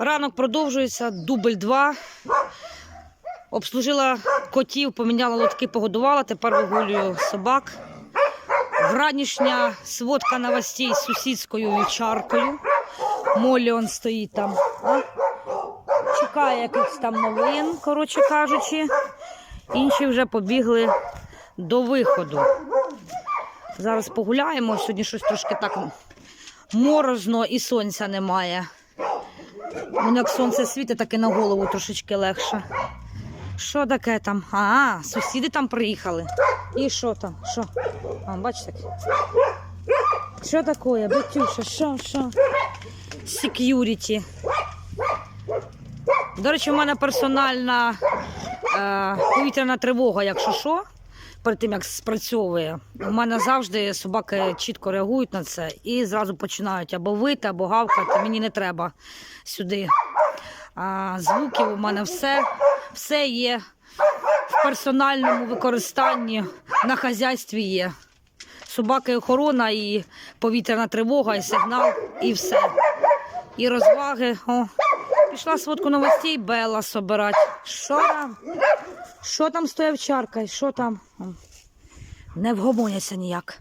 Ранок продовжується, дубль 2. Обслужила котів, поміняла лотки, погодувала, тепер вигулюю собак. Вранішня сводка новостей з сусідською вівчаркою. Молі он стоїть там. А? Чекає якихось там новин, коротше кажучи. Інші вже побігли до виходу. Зараз погуляємо. Сьогодні щось трошки так морозно і сонця немає. Ну, як сонце світить, так і на голову трошечки легше. Що таке там? А, сусіди там приїхали. І що там? Що? А, бачите? Що таке? Батюша, що, що? Security. До речі, у мене персональна е, повітряна тривога, якщо що, перед тим як спрацьовує. У мене завжди собаки чітко реагують на це і зразу починають або вити, або гавкати. Мені не треба сюди. А, звуків у мене все, все є в персональному використанні на хазяйстві є. Собаки охорона, і повітряна тривога, і сигнал, і все. І розваги. О, пішла сводку новостей Белла собирати. Що? Що там з тою овчаркою? Що там? Не вгомоняться ніяк.